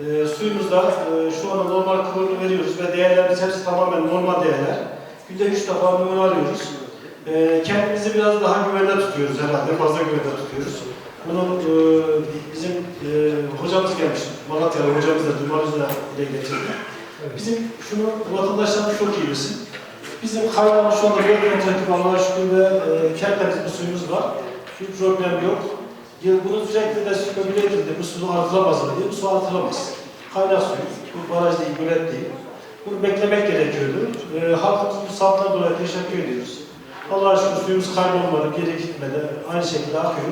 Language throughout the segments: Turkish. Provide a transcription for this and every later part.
E, suyumuzda e, şu anda normal klorunu veriyoruz ve değerlerimiz hepsi tamamen normal değerler. Günde 3 defa numune alıyoruz. E, kendimizi biraz daha güvende tutuyoruz herhalde, fazla güvende tutuyoruz. Bunu e, bizim e, hocamız gelmiş, Malatyalı hocamız da Dumanız'la dile getirdi. Bizim şunu vatandaşlarımız çok iyi bilsin. Bizim kaynağımız şu anda 4 metreküp Allah'a şükür ve e, bir suyumuz var. Bir problem yok. Yıl bunu sürekli de speküle edildi. Bu su artılamaz mı diye. Bu su artılamaz. Kaynak suyu. Bu baraj değil, gölet değil. Bunu beklemek gerekiyordu. E, halkımızın bu saatten dolayı teşekkür ediyoruz. Allah'a şükür suyumuz kaybolmadı, geri gitmedi. Aynı şekilde akıyor.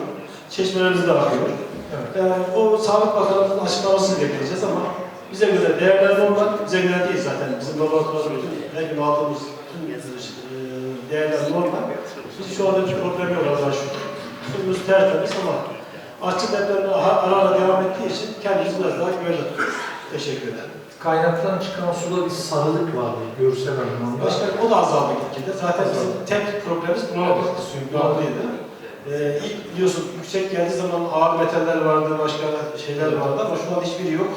Çeşmelerimiz de akıyor. Yani o Sağlık Bakanlığı'nın açıklamasını bekleyeceğiz ama bize göre değerler normal, bize göre değil zaten. Bizim laboratuvarımızın her gün aldığımız tüm e, değerler normal. Biz şu anda bir problem yok Allah'a şükür. Suyumuz tertemiz ama açık depremler ara ara devam ettiği için kendimizi biraz daha güvende tutuyoruz. Teşekkür ederim. Kaynaktan çıkan suda bir sarılık vardı görsel anlamda. Başka o da azaldı gitgide. Zaten bizim tek problemimiz bulanıklıktı, suyun bulanıklıydı. Ee, ilk biliyorsun yüksek geldiği zaman ağır metaller vardı, başka şeyler vardı ama şu an hiçbiri yok.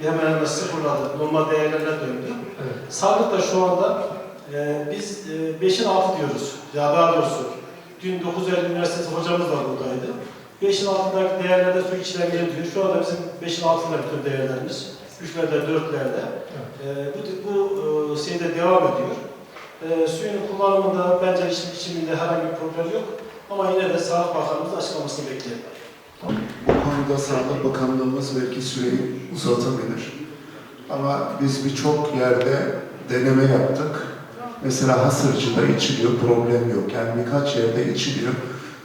Bir hemen hemen sıfırladı. Normal değerlerine döndü. Evet. Sağlık da şu anda e, biz e, 5'in altı diyoruz. Ya daha doğrusu dün 9 Eylül Üniversitesi hocamız da buradaydı. 5'in altındaki değerlerde su içilebilir diyor. Şu anda bizim 5'in altında bütün değerlerimiz. 3'lerde, 4'lerde. E, bu bu e, şeyde devam ediyor. E, suyun kullanımında bence içim, içiminde herhangi bir problem yok. Ama yine de Sağlık Bakanımızın açıklamasını bekleyelim. Bu konuda Sağlık Bakanlığımız belki süreyi uzatabilir. Ama biz birçok yerde deneme yaptık. Mesela Hasırcı'da içiliyor, problem yok. Yani birkaç yerde içiliyor.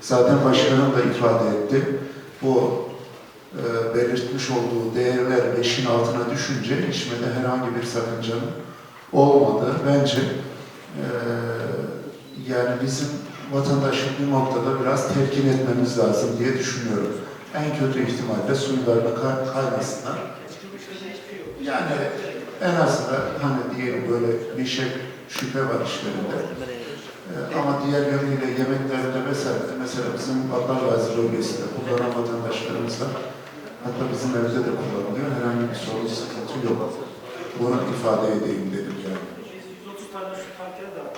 Zaten başkanım da ifade etti. Bu e, belirtmiş olduğu değerler beşin altına düşünce içmede herhangi bir sakıncanın olmadı. Bence e, yani bizim vatandaşı bir noktada biraz telkin etmemiz lazım diye düşünüyorum. En kötü ihtimalle suylarını kay- kaynasınlar. Yani en azından hani diyelim böyle bir şey şüphe var işlerinde. Ee, ama diğer yönüyle yemeklerinde mesela, mesela bizim Battal Gazi bölgesinde kullanan vatandaşlarımız var. Hatta bizim evde de kullanılıyor. Herhangi bir sorun, sıkıntı yok. Bunu ifade edeyim dedim yani. 130 tane su tankeri de var.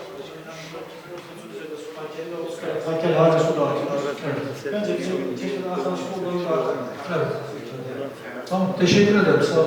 su tankeri ve 30 tane tanker hala su. Bence bizim tekrar arkadaşım olduğunu Evet. Tamam, teşekkür ederim. Sağ